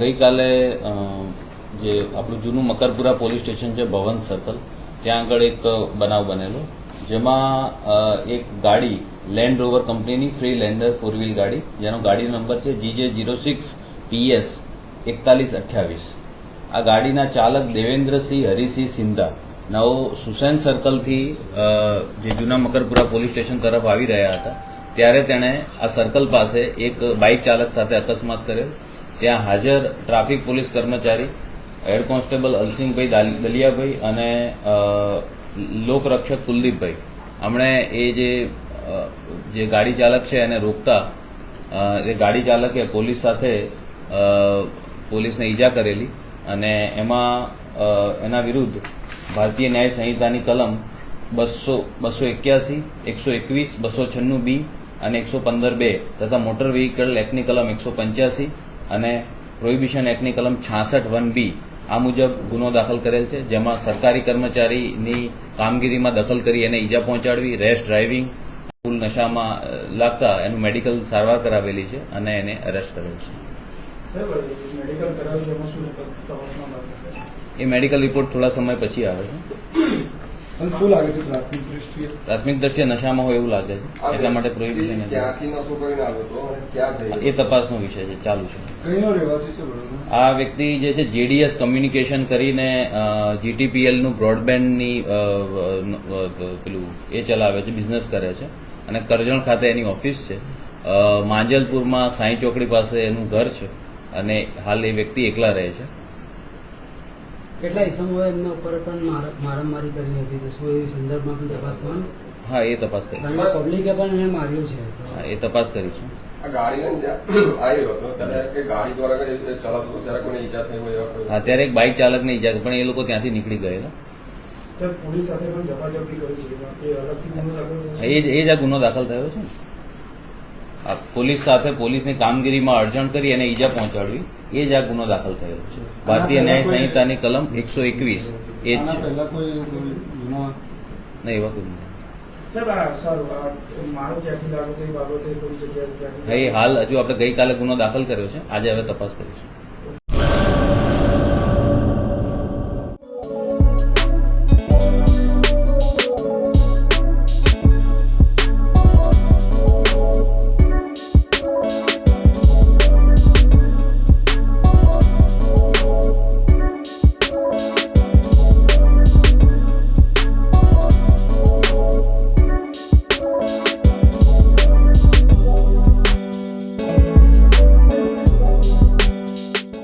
ગઈકાલે જે આપણું જૂનું મકરપુરા પોલીસ સ્ટેશન છે, ભવન સર્કલ ત્યાં આગળ એક બનાવ બનેલો, જેમાં એક ગાડી લેન્ડ રોવર કંપનીની ફ્રી લેન્ડર ફોર વ્હીલ ગાડી, જેનો ગાડી નંબર છે જીજે જીરો સિક્સ પીએસ એકતાલીસ અઠ્યાવીસ. આ ગાડીના ચાલક દેવેન્દ્રસિંહ હરિસિંહ સિંધા. નવો સુસેન સર્કલથી જે જૂના મકરપુરા પોલીસ સ્ટેશન તરફ આવી રહ્યા હતા, ત્યારે તેણે આ સર્કલ પાસે એક બાઇક ચાલક સાથે અકસ્માત કરેલ ત્યાં હાજર ટ્રાફિક પોલીસ કર્મચારી, હેડ કોન્સ્ટેબલ અલસિંહભાઈ દાલ- દલિયાભાઈ અને લોકરક્ષક કુલદીપભાઈ. હમણે એ જે જે ગાડી ચાલક છે એને રોકતા એ ગાડી ચાલકે પોલીસ સાથે પોલીસને ઈજા કરેલી અને એમાં એના વિરુદ્ધ ભારતીય ન્યાય સંહિતાની કલમ બસો બસો એક્યાસી, એકસો એકવીસ, બસો છન્નું બી અને એકસો પંદર બે તથા મોટર વ્હીકલ એક્ટની કલમ એકસો પંચ્યાસી અને પ્રોહિબિશન એક્ટની કલમ છાસઠ વન બી આ મુજબ ગુનો દાખલ કરેલ છે જેમાં સરકારી કર્મચારીની કામગીરીમાં દખલ કરી એને ઈજા પહોંચાડવી રેશ ડ્રાઇવિંગ ફૂલ નશામાં લાગતા એનું મેડિકલ સારવાર કરાવેલી છે અને એને અરેસ્ટ કરેલ છે. એ મેડિકલ રિપોર્ટ થોડા સમય પછી આવે છે. શું લાગે છે પ્રાથમિક દ્રષ્ટિએ? પ્રાથમિક દ્રષ્ટિએ નશામાં હોય એવું લાગે છે. એટલા માટે પ્રોહિબિશન ક્યાંથી નશો કરીને આવ્યો હતો ક્યાં એ તપાસનો વિષય છે ચાલુ છે. કઈનો રહેવાસી છે આ વ્યક્તિ જે છે જેડીએસ કમ્યુનિકેશન કરીને જીટીપીએલનું બ્રોડબેન્ડની પેલું એ ચલાવે છે બિઝનેસ કરે છે. અને કરજણ ખાતે એની ઓફિસ છે. માંજલપુરમાં સાંઈ ચોકડી પાસે એનું ઘર છે. અને હાલ એ વ્યક્તિ એકલા રહે છે. કેટલા ઇસમોએ એમના ઉપર પણ માર- મારામારી કરી હતી તો શું એ સંદર્ભમાં પણ તપાસ થવાની? હા એ તપાસ કરી. પબ્લિકે પણ એને માર્યું છે. હા, એ તપાસ કરીશું અત્યારે એક બાઇક ચાલકને ઈજા પણ એ લોકો ત્યાંથી નીકળી ગયેલા. પોલીસ સાથે પણ ઝપાઝપી કરી છે એ જ આ ગુનો દાખલ થયો છે પોલીસ સાથે પોલીસની કામગીરીમાં અડચણ કરી અને ઈજા પહોંચાડવી. એ જ આ ગુનો દાખલ થયેલો છે. ભારતીય ન્યાય સંહિતાની કલમ એકસો એકવીસ. એ જ છે. પહેલા કોઈ ગુના નહીં એવા કોઈ હાલ હજુ આપણે ગઈકાલે ગુનો દાખલ કર્યો છે. આજે હવે તપાસ કરીશું.